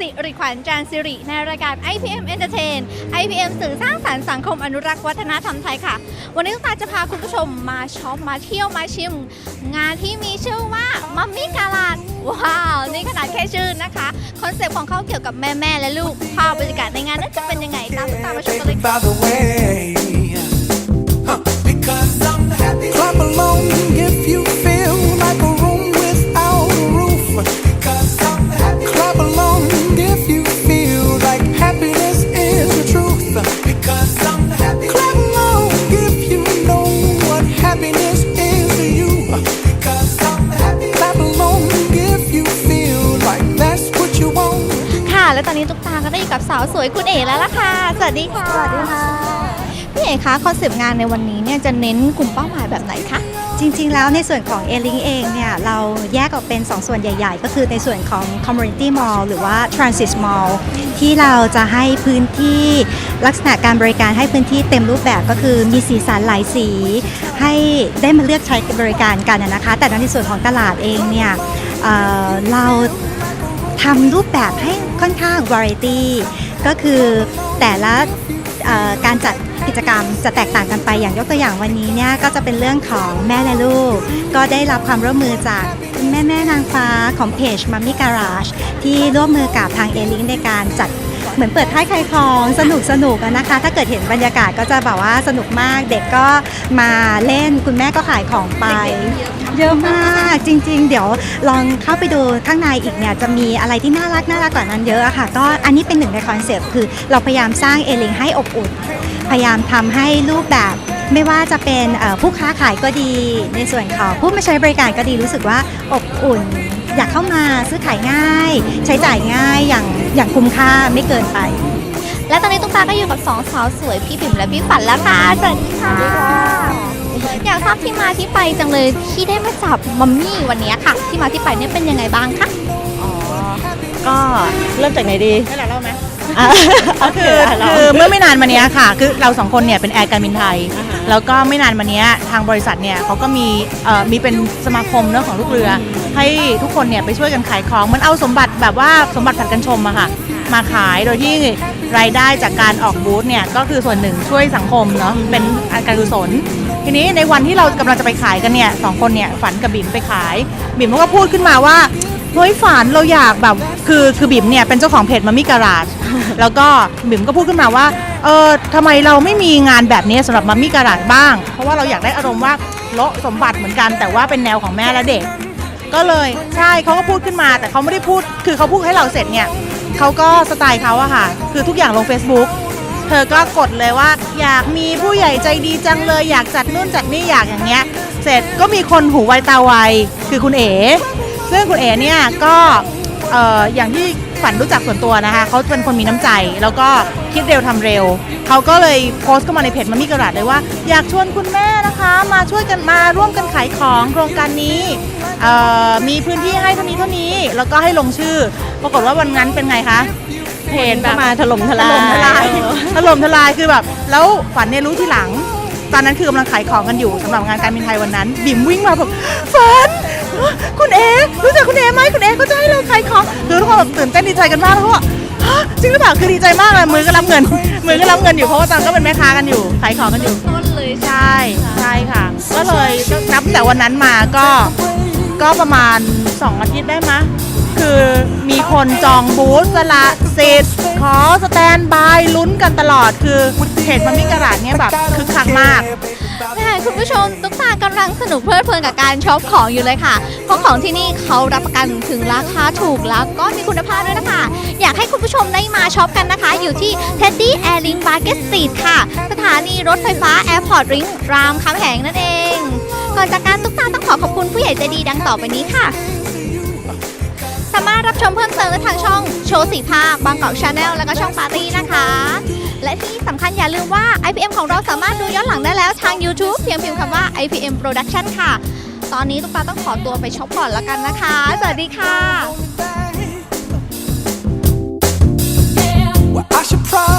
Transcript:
สิริขวัญจานสิริ ในรายการ IPM Entertain IPM สื่อสร้างสรรค์สังคมอนุรักษ์วัฒนธรรมไทยค่ะ วันนี้ตุ๊กตาจะพาคุณผู้ชมมาช็อปมาเที่ยวมาชิม งานที่มีชื่อว่ามัมมี่กาลาดว้าว นี่ขนาดแค่ชื่อนะคะ คอนเซปต์ของเขาเกี่ยวกับแม่แม่และลูกภาพบรรยากาศในงานนั้นจะเป็นยังไงตามตุ๊กตามาชมกันเลยค่ะ นนี้ตุ๊กตาก็ได้อยู่กับสาวสวยคุณเอ๋แล้วล่ะค่ะ สวัสดีค่ะสวัสดีค่ะพี่เอ๋คะคอนเซปต์งานในวันนี้เนี่ยจะเน้นกลุ่มเป้าหมายแบบไหนคะจริง ๆ แล้วในส่วนของ a l i n k เองเนี่ยเราแยกออกเป็น 2 ส่วนใหญ่ ๆ ก็คือในส่วนของ Community Mall หรือว่า Transit Mall ที่เราจะให้พื้นที่ลักษณะการบริการให้พื้นที่เต็มรูปแบบก็คือมีสีสันหลายสี ให้ได้มาเลือกใช้บริการกันนะนะคะ แต่ในส่วนของตลาดเองเนี่ยเอ่อเรา ทำรูปแบบให้ค่อนข้างวาไรตี้ก็คือแต่ละการจัดกิจกรรมจะแตกต่างกันไปอย่างยกตัวอย่างวันนี้เนี่ยก็จะเป็นเรื่องของแม่และลูก ก็ได้รับความร่วมมือจากแม่แม่นางฟ้าของเพจมัมมี่การาชที่ร่วมมือกับทางเอลิงในการจัด เหมือนเปิดท้ายคลายคลองสนุกสนุกนะคะ ถ้าเกิดเห็นบรรยากาศก็จะแบบว่าสนุกมาก เด็กก็มาเล่นคุณแม่ก็ขายของไป เยอะมากจริง ๆ เดี๋ยวลองเข้าไปดูข้างในอีกเนี่ยจะมีอะไรที่น่ารักน่ารักกว่านั้นเยอะอะค่ะ ก็อันนี้เป็นหนึ่งในคอนเซปต์คือเราพยายามสร้างเอลิงให้อบอุ่นพยายามทำให้รูปแบบไม่ว่าจะเป็นผู้ค้าขายก็ดี ในส่วนของผู้มาใช้บริการก็ดีรู้สึกว่าอบอุ่น อยากเข้ามาซื้อขายง่าย ใช้จ่ายง่ายอย่างอย่างคุ้มค่าไม่เกินไป และตอนนี้ตุ๊กตาก็อยู่กับสองสาวสวยพี่ปิ่มและพี่ฝันแล้วค่ะสวัสดีค่ะอยากทราบที่มาที่ไปจังเลยที่ได้มาจับมัมมี่วันนี้ค่ะ ที่มาที่ไปเนี่ยเป็นยังไงบ้างคะอ๋อก็เริ่มจากไหนดีให้เราเล่าไหมอะก็คือเราคือเมื่อไม่นานมาเนี้ยค่ะ คือเราสองคนเนี่ยเป็นแอร์การบินไทย แล้วก็ไม่นานมาเนี้ยทางบริษัทเนี่ยเขาก็มีเอ่อมีเป็นสมาคมเรื่องของลูกเรือ ให้ทุกคนเนี่ยไปช่วยกันขายของมันเอาสมบัติแบบว่าสมบัติผัดกันชมอะค่ะ มาขายโดยที่รายได้จากการออกบูธเนี่ยก็คือส่วนหนึ่งช่วยสังคมเนาะเป็นการกุศลทีนี้ในวันที่เรากำลังจะไปขายกันเนี่ยสองคนเนี่ยฝันกับบิ่มไปขายบิ่มเขาก็พูดขึ้นมาว่าเฮ้ยฝันเราอยากแบบคือคือบิ่มเนี่ยเป็นเจ้าของเพจมามิการาจแล้วก็บิ่มก็พูดขึ้นมาว่าเออทำไมเราไม่มีงานแบบนี้สำหรับมามิการาจบ้าง เพราะว่าเราอยากได้อารมณ์ว่าโละสมบัติเหมือนกันแต่ว่าเป็นแนวของแม่และเด็ก ก็เลยใช่เขาก็พูดขึ้นมา แต่เขาไม่ได้พูด คือเขาพูดให้เราเสร็จเนี่ยเขาก็สไตล์เขาอะค่ะ คือทุกอย่างลง Facebook เธอก็กดเลยว่า อยากมีผู้ใหญ่ใจดีจังเลยอยากจัดนู่นจัดนี่อยากอย่างเงี้ย เสร็จก็มีคนหูไวตาไวคือคุณเอ๋ซึ่งคุณเอ๋เนี่ยก็เอ่ออย่างที่ ฝันรู้จักส่วนตัวนะคะเขาเป็นคนมีน้ำใจ แล้วก็คิดเร็วทำเร็ว เขาก็เลยโพสต์เข้ามาในเพจมามิกระดาษเลยว่า อยากชวนคุณแม่นะคะ มาช่วยกันมาร่วมกันขายของโครงการนี้เอ่อมีพื้นที่ให้เท่านี้เท่านี้ แล้วก็ให้ลงชื่อ ปรากฏว่าวันนั้นเป็นไงคะเพจแบบมาถล่มทถลายล่มทลายถล่มทลายคือแบบ แล้วฝันเนี่ยรู้ทีหลัง ตอนนั้นคือกำลังขายของกันอยู่สำหรับงานการบินไทยวันนั้น บิ่มวิ่งมาแบบฝันคุณเอรู้จักคุณเอไหมคุณเอเขาจะให้เราขายของคือทุกคนแบบตื่นเต้นดีใจกันมากแล้วก็บอกฮะจริงหรือเปล่าคือดีใจมากเลยมือก็รับเงิน มือก็รับเงินอยู่เพราะว่าตอนนนก็เป็นแม่ค้ากันอยู่ขายของกันอยู่ ต้นเลยใช่ ใช่ค่ะ ก็เลยนับแต่วันนั้นมาก็ก็ประมาณ 2 อาทิตย์ได้มะ คือมีคนจองบูธสละสิทธิ์ ขอสแตนบายลุ้นกันตลอดคือเพจมันมิกระดาษเนี่ยแบบคึกคักมากแม่คุณผู้ชมตุ๊กตากำลังสนุกเพลิดเพลินกับการช็อปของอยู่เลยค่ะ เพราะของที่นี่เขารับประกันถึงราคาถูกแล้วก็มีคุณภาพด้วยนะคะ อยากให้คุณผู้ชมได้มาช็อปกันนะคะ อยู่ที่ Teddy Air Link Market Street ค่ะ สถานีรถไฟฟ้า Airport Ring รามคำแหงนั่นเอง ก่อนจากการตุ๊กตาต้องขอขอบคุณผู้ใหญ่ใจดีดังต่อไปนี้ค่ะ ชมเพิ่มเติมได้ทางช่องโชว์สีภาคบางกอกชาแนลและก็ช่องปาร์ตี้นะคะ และที่สำคัญอย่าลืมว่า IPM ของเราสามารถดูย้อนหลังได้แล้วทาง YouTube เพียงพิมพ์คำว่า IPM Production ค่ะ ตอนนี้ตุ๊กตาต้องขอตัวไปช็อปก่อนแล้วกันนะคะ สวัสดีค่ะ Well, I should probably